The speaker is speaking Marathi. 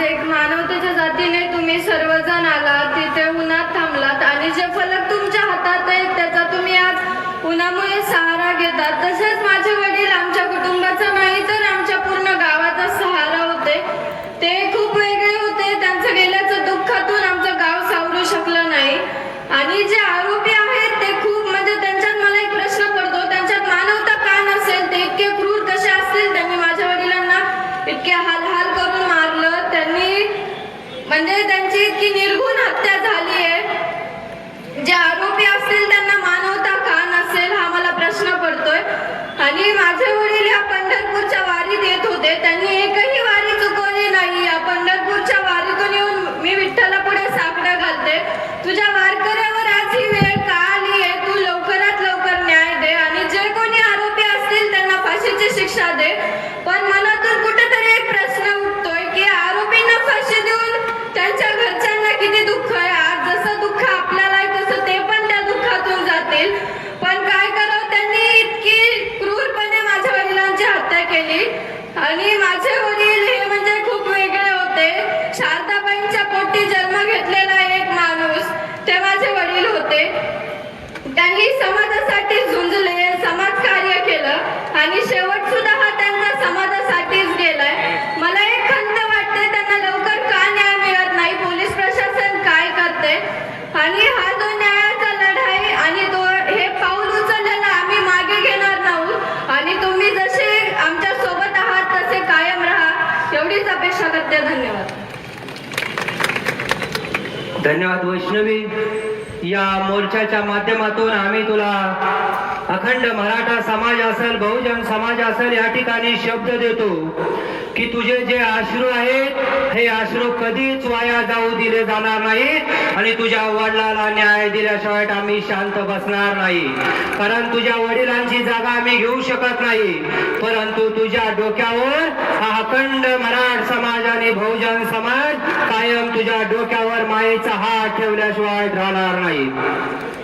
आज एक मानवतेच्या जातीने तुम्ही सर्वजण आलात तिथे उन्हात थांबलात आणि जे फलक तुमच्या हातात आहेत त्याचा तुम्ही आज उन्हामुळे सहारा घेतात. तसे शिक्षा दे पण मनातून कुठेतरी एक प्रश्न उठतोय की आरोपींना फाशी देऊन त्यांच्या घरच्यांना किती दुःख आहे. आज जसं दुःख आपल्याला आहे तसं ते पण त्या दुःखातून जातील. पण काय करावं? त्यांनी इतकी क्रूरपणे माझ्या वडिलांची हत्या केली. आणि माझे वडील हे म्हणजे खूप वेगळे होते. शारदाबाईंच्या पोटी जन्म घेतलेला एक माणूस ते माझे वडील होते. त्यांनी समाजासाठी झुंजले समाजकार्य केलं आणि शेवट सुद्धा हा त्यांचा समाजासाठीच गेलाय मला एक खंत वाटते त्यांना लवकर का न्याय मिळत नाही पोलीस प्रशासन काय करते आणि हा जो न्यायाचा लढाई आणि तो हे पाऊल उचललेलं आम्ही मागे घेणार नाहूत आणि तुम्ही जसे आमच्यासोबत आहात तसे कायम राहा लक्षात धन्यवाद. धन्यवाद वैष्णवी. या मोर्चाच्या माध्यमातून आम्ही तुला अखंड मराठा समाज असेल बहुजन समाज असेल या ठिकाणी शब्द देतो की तुझे जे आश्रू आहेत हे आश्रू कधीच वाया जाऊ दिले जाणार नाहीत आणि तुझ्या वडिलाला न्याय दिल्याशिवाय आम्ही शांत बसणार नाही. कारण तुझ्या वडिलांची जागा आम्ही घेऊ शकत नाही. परंतु तुझ्या डोक्यावर हा अखंड मराठ समाज आणि बहुजन समाज कायम तुझ्या डोक्यावर मायेचा हात ठेवल्याशिवाय राहणार नाही. aí.